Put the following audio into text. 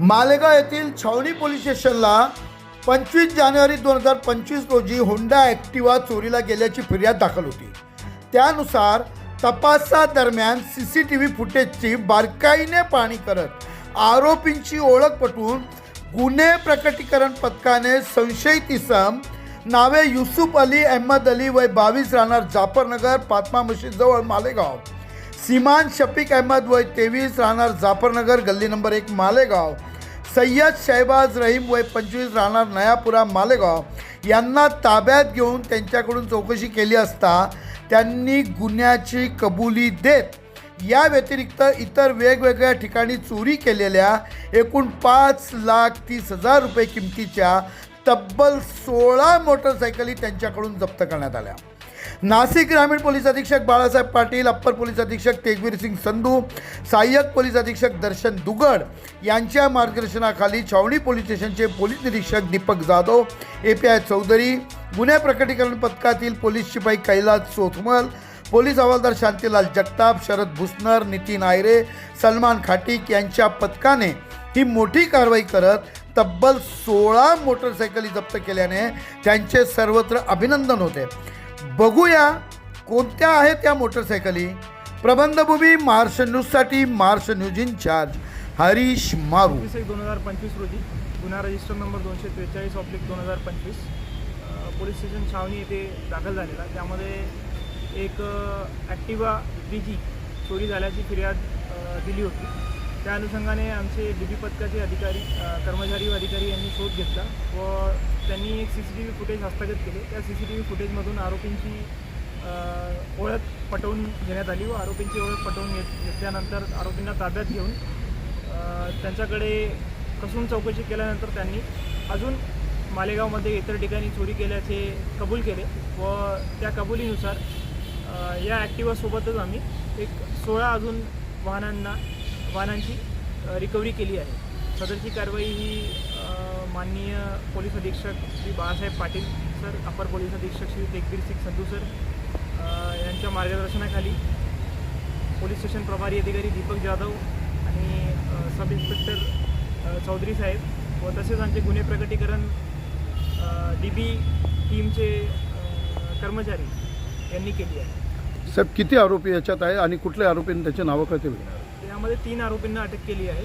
मालेगाव येथील छावणी पोलीस स्टेशनला पंचवीस जानेवारी दोन हजार पंचवीस रोजी होंडा ॲक्टिवा चोरीला गेल्याची फिर्याद दाखल होती. त्यानुसार तपासादरम्यान सी सी टी व्ही फुटेजची बारकाईने पाहणी करत आरोपींची ओळख पटवून गुन्हे प्रकटीकरण पथकाने संशयित इसम नावे युसुफ अली अहमद अली वय बावीस राहणार जाफरनगर पातमा मशीदजवळ मालेगाव. सीमान शफीक अहमद वय तेवीस राहणार जाफरनगर गल्ली नंबर एक मालेगाव. सय्यद शहबाज रहीम वय पंचवीस राहणार नयापुरा मालेगाव. यांना ताब्यात घेऊन त्यांच्याकडून चौकशी केली असता त्यांनी गुन्ह्याची कबुली देत या व्यतिरिक्त इतर वेगवेगळ्या ठिकाणी चोरी केलेल्या एकूण पाच लाख तीस हजार रुपये किमतीच्या तब्बल सोळा मोटरसायकली त्यांच्याकडून जप्त करण्यात आल्या. नाशिक ग्रामीण पोलीस अधीक्षक बाळासाहेब पाटील अप्पर पोलीस अधीक्षक तेजवीर सिंग संधू सहाय्यक पोलीस अधीक्षक दर्शन दुगड यांच्या मार्गदर्शनाखाली छावणी पोलीस स्टेशनचे पोलीस निरीक्षक Deepak Jadhav A P I Chaudhari गुन्हे प्रकटीकरण पथकातील पोलीस शिपाई कैलास सोथमल पोलीस हवालदार शांतीलाल जगताप शरद भुसनर नितीन आयरे सलमान खाटीक यांच्या पथकाने ही मोठी कारवाई करत तब्बल सोळा मोटरसायकली जप्त केल्याने त्यांचे सर्वत्र अभिनंदन होते. बघूया कोणत्या आहेत त्या मोटरसायकली. प्रबंधभूमी महाराष्ट्र न्यूजसाठी Maharashtra news in charge. Harish Maru. एक दोन हजार पंचवीस रोजी गुन्हा रजिस्टर नंबर दोनशे त्रेचाळीस ऑब्लिक दोन हजार पंचवीस पोलीस स्टेशन छावणी येथे दाखल झालेला. त्यामध्ये एक ॲक्टिवा डी जी चोरी झाल्याची फिर्याद दिली होती. त्या अनुषंगाने आमचे डी पथकाचे अधिकारी कर्मचारी व अधिकारी यांनी शोध घेतला व त्यांनी एक C C T V footage हस्तगत केले. त्या सी सी टी व्ही फुटेजमधून आरोपींची ओळख पटवून घेण्यात आली व आरोपींची ओळख पटवून घेत घेतल्यानंतर आरोपींना ताब्यात घेऊन त्यांच्याकडे कसून चौकशी केल्यानंतर त्यांनी अजून मालेगावमध्ये इतर ठिकाणी चोरी केल्याचे कबूल केले व त्या कबुलीनुसार या ॲक्टिवासोबतच आम्ही एक सोळा अजून वाहनांना वाहनांची रिकव्हरी केली आहे. सदरची कारवाई ही माननीय पोलीस अधीक्षक श्री बाळासाहेब पाटील सर अपर पोलीस अधीक्षक श्री तेगबीर सिंग संधू सर यांच्या मार्गदर्शनाखाली पोलीस स्टेशन प्रभारी अधिकारी दीपक जाधव आणि सब इन्स्पेक्टर चौधरी साहेब व तसेच आमचे गुन्हे प्रकटीकरण डी बी टीमचे कर्मचारी यांनी केली आहे. साहेब किती आरोपी याच्यात आहे आणि कुठल्या आरोपींनी त्याचे नावं कळतील? यामध्ये तीन आरोपींना अटक केली आहे.